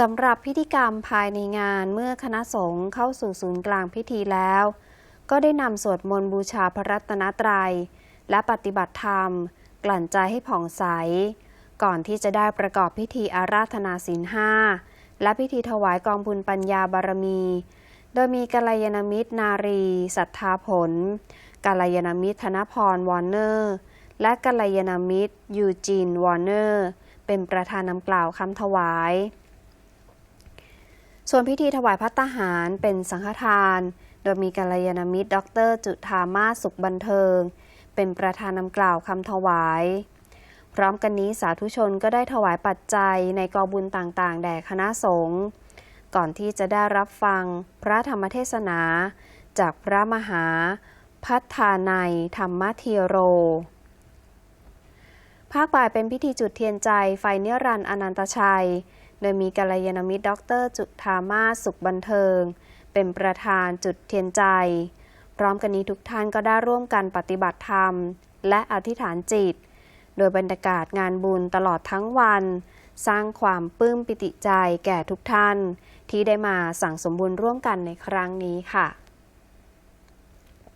สำหรับพิธีกรรมภายในงานเมื่อคณะสงฆ์เข้าสู่ศูนย์กลางพิธีแล้ว ก็ได้นำสวดมนต์บูชาพระรัตนตรัย และปฏิบัติธรรม กลั่นใจให้ผ่องใส ก่อนที่จะได้ประกอบพิธีอาราธนาศีลห้าและพิธีถวายกองบุญปัญญาบารมี โดยมีกัลยาณมิตรนารีศรัทธาผลกัลยาณมิตรธนพรวอร์เนอร์ และกัลยาณมิตรยูจีนวอร์เนอร์ เป็นประธานนำกล่าวคำถวาย ส่วนพิธีถวายพัตตาหารเป็นสังฆทาน โดยมีกัลยาณมิตร ดร จุธามาสุขบันเทิง เป็นประธานนำกล่าวคำถวาย พร้อมกันนี้สาธุชนก็ได้ถวายปัจจัยในกองบุญต่างๆ แด่คณะสงฆ์ก่อนที่จะได้รับฟังพระธรรมเทศนา จากพระมหา พัฒานัยธรรมเทีโร ภาคบ่ายเป็นพิธีจุดเทียนใจไฟเนิรันอนันตชัย โดยมีกัลยาณมิตรด็อกเตอร์จุธามาสสุขบันเทิง เป็นประธานจุดเทียนใจ พร้อมกันนี้ทุกท่านก็ได้ร่วมกันปฏิบัติธรรม และอธิษฐานจิต โดยบรรยากาศงานบุญตลอดทั้งวัน สร้างความปลื้มปิติใจแก่ทุกท่าน ที่ได้มาสั่งสมบุญร่วมกันในครั้งนี้ค่ะ